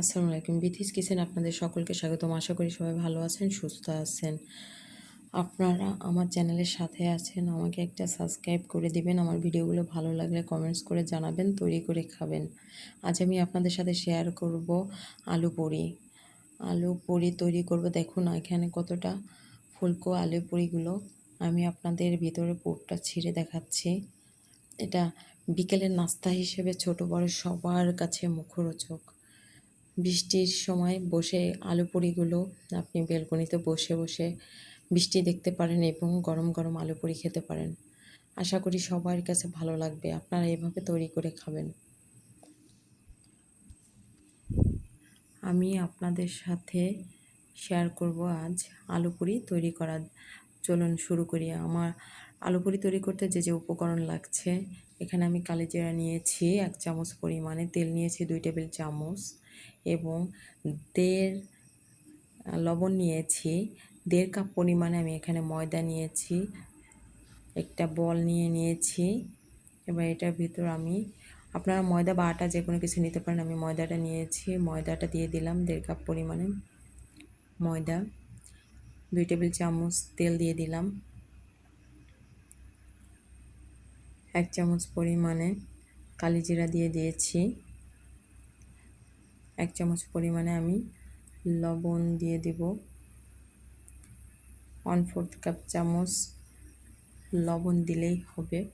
আসসালামু আলাইকুম। বিথিস কিচেন আপনাদের সকলকে স্বাগতম। আশা করি সবাই ভালো আছেন, সুস্থ আছেন। আপনারা আমার চ্যানেলের সাথে আছেন, আমাকে একটা সাবস্ক্রাইব করে দিবেন। আমার ভিডিওগুলো ভালো লাগলে কমেন্টস করে জানাবেন, তৈরি করে খাবেন। আজ আমি আপনাদের সাথে শেয়ার করব আলু পুরি। আলু পুরি তৈরি করব। দেখুন, এখানে কতটা ফুলকো আলু পুরিগুলো। আমি আপনাদের ভিতরে পুরটা ছিঁড়ে দেখাচ্ছি। এটা বিকেলের নাস্তা হিসেবে ছোট বড় সবার কাছে মুখরোচক। বৃষ্টির সময় বসে আলু পুরিগুলো আপনি বেলকনিতে বসে বসে বৃষ্টি দেখতে পারেন এবং গরম গরম আলু পুরি খেতে পারেন। আশা করি সবার কাছে ভালো লাগবে। আপনারা এভাবে তৈরি করে খাবেন। আমি আপনাদের সাথে শেয়ার করব আজ আলু পুরি তৈরি করার। চলুন শুরু করি। আমার আলু পুরি তৈরি করতে যে যে উপকরণ লাগছে, এখানে আমি কালিজিরা নিয়েছি, এক চামচ পরিমাণে তেল নিয়েছি, দুই টেবিল চামচ। এবং দেড় লবণ নিয়েছি। দেড় কাপ পরিমাণে আমি এখানে ময়দা নিয়েছি। একটা বল নিয়ে নিয়েছি। এবার এটার ভিতর আমি, আপনারা ময়দা বা আটা যে কোনো কিছু নিতে পারেন, আমি ময়দাটা নিয়েছি। ময়দাটা দিয়ে দিলাম দেড় কাপ পরিমাণে ময়দা। দুই টেবিল চামচ তেল দিয়ে দিলাম। এক চামচ পরিমাণে কালিজিরা দিয়ে দিয়েছি। এক চামচ পরিমাণে আমি লবণ দিয়ে দেব। ওয়ান ফোর্থ কাপ চামচ লবণ দিলেই হবে।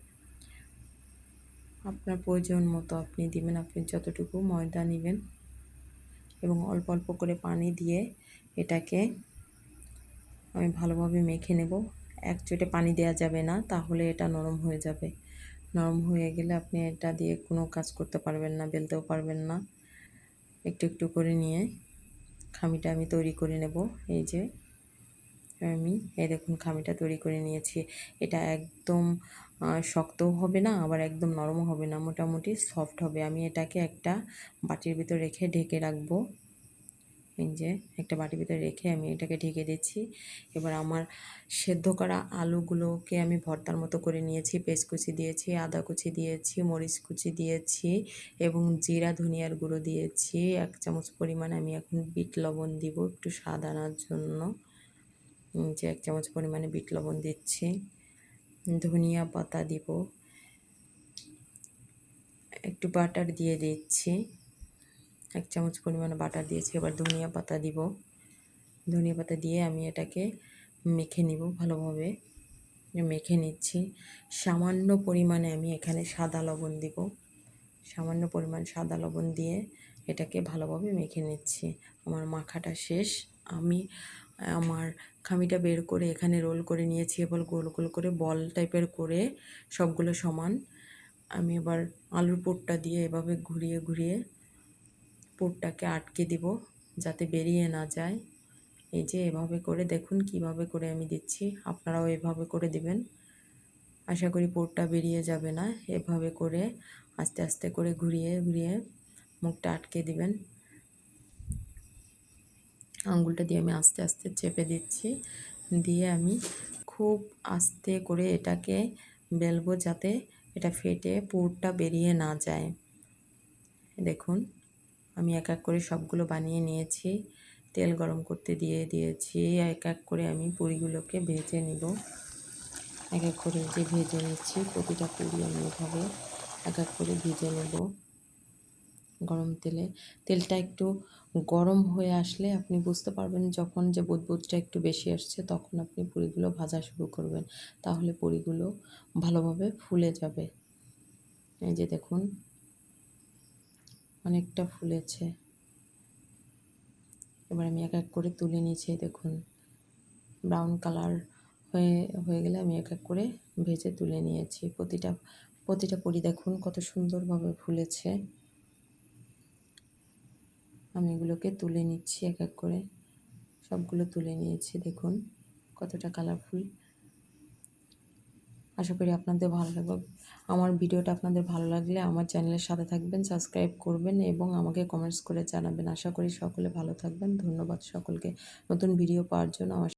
আপনার প্রয়োজন মতো আপনি দিবেন, আপনি যতটুকু ময়দা নেবেন। এবং অল্প অল্প করে পানি দিয়ে এটাকে আমি ভালোভাবে মেখে নেব। এক চোটে পানি দেওয়া যাবে না, তাহলে এটা নরম হয়ে যাবে। নরম হয়ে গেলে আপনি এটা দিয়ে কোনো কাজ করতে পারবেন না, বেলতেও পারবেন না। একটু একটু করে নিয়ে খামিটা আমি তৈরি করে নেব। এই যে আমি, এই দেখুন খামিটা তৈরি করে নিয়েছি। এটা একদম শক্তও হবে না, আবার একদম নরমও হবে না, মোটামুটি সফট হবে। আমি এটাকে একটা বাটির ভিতর রেখে ঢেকে রাখব। এই যে একটা বাটির ভিতরে রেখে আমি এটাকে ঢেকে দিচ্ছি। এবার আমার সেদ্ধ করা আলুগুলোকে আমি ভর্তার মতো করে নিয়েছি। পেস্ট কুচি দিয়েছি, আদা কুচি দিয়েছি, মরিচ কুচি দিয়েছি এবং জিরা, ধনিয়ার গুঁড়ো দিয়েছি। এক চামচ পরিমাণে আমি এখন বিট লবণ দিব একটু স্বাদ আনার জন্য। যে এক চামচ পরিমাণে বিট লবণ দিচ্ছি। ধনিয়া পাতা দিব। একটু বাটার দিয়ে দিচ্ছি। এক চামচ পরিমাণে বাটার দিয়েছি, এবার ধনিয়া পাতা দিব। ধনিয়া পাতা দিয়ে আমি এটাকে মেখে নিব ভালোভাবে। মেখে নিচ্ছি। সামান্য পরিমাণে আমি এখানে সাদা লবণ দিব। সামান্য পরিমাণ সাদা লবণ দিয়ে এটাকে ভালোভাবে মেখে নিচ্ছি। আমার মাখাটা শেষ। আমি, আমার খামিটা বের করে এখানে রোল করে নিয়েছি, এবার গোল গোল করে বল টাইপের করে সবগুলো সমান। আমি এবার আলুর পুরটা দিয়ে এভাবে ঘুরিয়ে ঘুরিয়ে পুরটাকে আটকে দিব যাতে বেরিয়ে না যায়। এই যে এভাবে করে দেখুন কীভাবে করে আমি দিচ্ছি। আপনারাও এভাবে করে দিবেন। আশা করি পুরটা বেরিয়ে যাবে না। এভাবে করে আস্তে আস্তে করে ঘুরিয়ে ঘুরিয়ে মুখটা আটকে দিবেন। আঙ্গুলটা দিয়ে আমি আস্তে আস্তে চেপে দিচ্ছি। দিয়ে আমি খুব আস্তে করে এটাকে বেলবো যাতে এটা ফেটে পুরটা বেরিয়ে না যায়। দেখুন আমি এক এক করে সবগুলো বানিয়ে নিয়েছি। তেল গরম করতে দিয়ে দিয়েছি। এক এক করে আমি পুরিগুলোকে ভেজে নিব। এক এক করে যে ভেজে নিচ্ছি, প্রতিটা পুরি আমি এভাবে এক এক করে ভেজে নেব গরম তেলে। তেলটা একটু গরম হয়ে আসলে আপনি বুঝতে পারবেন যখন যে বুদবুদটা একটু বেশি আসছে তখন আপনি পুরিগুলো ভাজা শুরু করবেন। তাহলে পুরিগুলো ভালোভাবে ফুলে যাবে। এই যে দেখুন অনেকটা ফুলেছে। এবার আমি এক এক করে তুলে নিয়েছি দেখুন। ব্রাউন কালার হয়ে হয়ে গেলে আমি এক এক করে ভেজে তুলে নিয়েছি। প্রতিটা প্রতিটা পরি দেখুন কত সুন্দরভাবে ফুলেছে। আমি এগুলোকে তুলে নিচ্ছি এক এক করে। সবগুলো তুলে নিয়েছি, দেখুন কতটা কালারফুল আশা করি আপনাদের ভালো লাগবে। আমার ভিডিওটা আপনাদের ভালো লাগলে আমার চ্যানেলের সাথে থাকবেন সাবস্ক্রাইব করবেন এবং আমাকে কমেন্টস করে জানাবেন। আশা করি সকলে ভালো থাকবেন। ধন্যবাদ সকলকে। নতুন ভিডিও পাওয়ার জন্য আমার